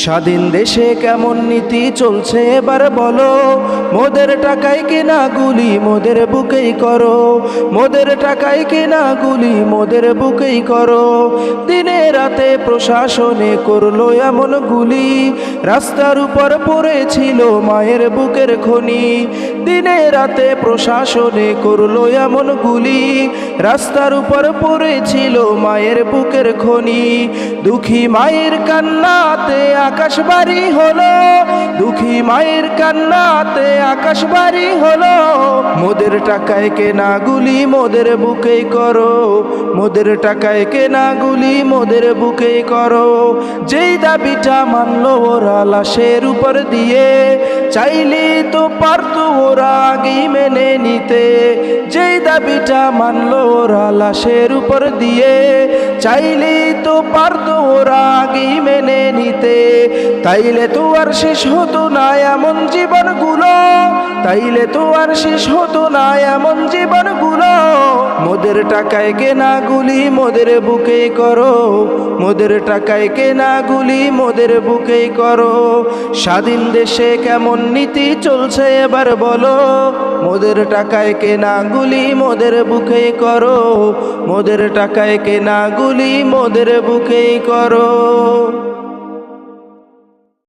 স্বাধীন দেশে কেমন নীতি চলছে এবার বলো। মোদের টাকায় কেনা গুলি মোদের বুকেই করো। মোদের টাকায় কেনা গুলি মোদের বুকেই করো। দিনে রাতে প্রশাসনে করল এমন গুলি। রাস্তার উপর পড়েছিল মায়ের বুকের খনি। দিনে রাতে প্রশাসনে করল এমন গুলি। রাস্তার উপর পড়েছিল মায়ের বুকের খনি। দুঃখী মায়ের কান্নাতে আকাশ বাড়ি হলো। দুঃখী মায়ের কান্নাতে আকাশ বাড়ি হলো। মোদের টাকায় কেনা গুলি মোদের বুকেই করো। মোদের টাকায় কেনা গুলি মোদের বুকেই করো। যেই দাবিটা মানলো ওরা লাশের উপর দিয়ে চাইলে তো পারতো ওরা আগেই মেনে নিতে। দাবিটা মানলো ওরা লাশের উপর দিয়ে। চাইলে তো পারতো ওরা আগেই মেনে নিতে। তাইলে তো আর শেষ হতো না এমন জীবনগুলো। তাইলে তো আর শেষ হতো না এমন জীবনগুলো। মোদের টাকায় কেনা গুলি মোদের বুকেই করো। মোদের টাকায় কেনা গুলি মোদের বুকেই করো। স্বাধীন দেশে কেমন নীতি চলছে এবার বলো। মোদের টাকায় কেনা গুলি মোদের বুকেই করো। মোদের টাকায় কেনা গুলি মোদের বুকেই করো।